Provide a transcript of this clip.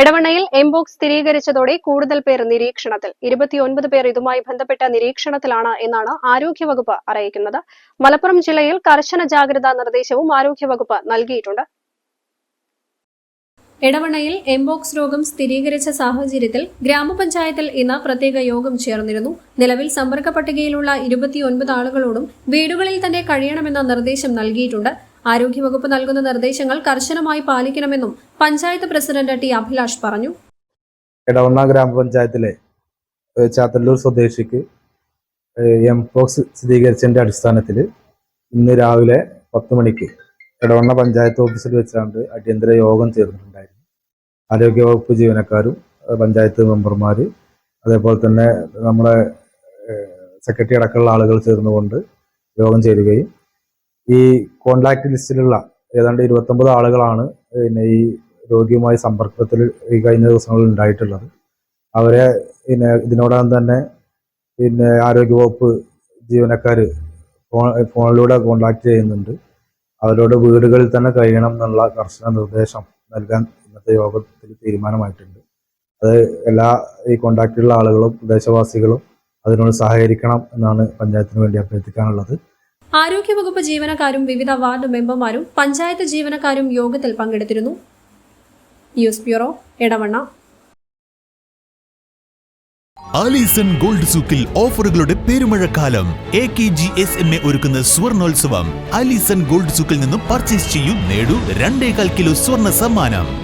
എടവണ്ണയിൽ എംബോക്സ് സ്ഥിരീകരിച്ചതോടെ കൂടുതൽ പേർ നിരീക്ഷണത്തിൽ. ഇരുപത്തിയൊൻപത് പേർ ഇതുമായി ബന്ധപ്പെട്ട നിരീക്ഷണത്തിലാണ് എന്നാണ് ആരോഗ്യവകുപ്പ് അറിയിക്കുന്നത്. മലപ്പുറം ജില്ലയിൽ കർശന ജാഗ്രതാ നിർദ്ദേശവും ആരോഗ്യവകുപ്പ് നൽകിയിട്ടുണ്ട്. എടവണ്ണയിൽ എംബോക്സ് രോഗം സ്ഥിരീകരിച്ച സാഹചര്യത്തിൽ ഗ്രാമപഞ്ചായത്തിൽ ഇന്ന് പ്രത്യേക യോഗം ചേർന്നിരുന്നു. നിലവിൽ സമ്പർക്ക പട്ടികയിലുള്ള ഇരുപത്തിയൊൻപത് ആളുകളോടും വീടുകളിൽ തന്നെ കഴിയണമെന്ന നിർദ്ദേശം നൽകിയിട്ടുണ്ട്. ആരോഗ്യവകുപ്പ് നൽകുന്ന നിർദ്ദേശങ്ങൾ കർശനമായി പാലിക്കണമെന്നും പഞ്ചായത്ത് പ്രസിഡന്റ് ടി അഭിലാഷ് പറഞ്ഞു. എടവണ്ണ ഗ്രാമപഞ്ചായത്തിലെ ചാത്തല്ലൂർ സ്വദേശിക്ക് എം എംപോക്സ് സ്ഥിരീകരിച്ചതിന്റെ അടിസ്ഥാനത്തിൽ ഇന്ന് രാവിലെ പത്ത് മണിക്ക് എടവണ്ണ പഞ്ചായത്ത് ഓഫീസിൽ വെച്ചാണ്ട് അടിയന്തര യോഗം ചേർന്നിട്ടുണ്ടായിരുന്നു. ആരോഗ്യവകുപ്പ് ജീവനക്കാരും പഞ്ചായത്ത് മെമ്പർമാർ അതേപോലെ തന്നെ നമ്മുടെ സെക്രട്ടറി അടക്കമുള്ള ആളുകൾ ചേർന്നുകൊണ്ട് യോഗം ചേരുകയും ഈ കോൺടാക്ട് ലിസ്റ്റിലുള്ള ഏതാണ്ട് ഇരുപത്തൊമ്പത് ആളുകളാണ് പിന്നെ ഈ രോഗിയുമായി സമ്പർക്കത്തിൽ ഈ കഴിഞ്ഞ ദിവസങ്ങളിൽ ഉണ്ടായിട്ടുള്ളത്. അവരെ പിന്നെ ഇതിനോടകം തന്നെ പിന്നെ ആരോഗ്യവകുപ്പ് ജീവനക്കാർ ഫോൺ ഫോണിലൂടെ കോണ്ടാക്ട് ചെയ്യുന്നുണ്ട്. അവരോട് വീടുകളിൽ തന്നെ കഴിയണം എന്നുള്ള കർശന നിർദ്ദേശം നൽകാൻ ഇന്നത്തെ യോഗത്തിൽ തീരുമാനമായിട്ടുണ്ട്. അത് എല്ലാ ഈ കോണ്ടാക്റ്റിലുള്ള ആളുകളും പ്രദേശവാസികളും അതിനോട് സഹകരിക്കണം എന്നാണ് പഞ്ചായത്തിന് വേണ്ടി അഭ്യർത്ഥിക്കാനുള്ളത്. ആരോഗ്യവകുപ്പ് ജീവനക്കാരും വിവിധ വാർഡ് മെമ്പർമാരും പഞ്ചായത്ത് ജീവനക്കാരും യോഗത്തിൽ പങ്കെടുത്തിരുന്നു. News bureau Edavanna Alison gold സൂക്കിൽ ഓഫറുകളുടെ പെരുമഴക്കാലം. A K G S M A ഒരുക്കുന്ന സ്വർണോത്സവം. ആലീസൺ ഗോൾഡ് സൂക്കിൽ നിന്നും പർച്ചേസ് ചെയ്യൂ നേടൂ രണ്ടേകാൽ കിലോ സ്വർണ സമ്മാനം.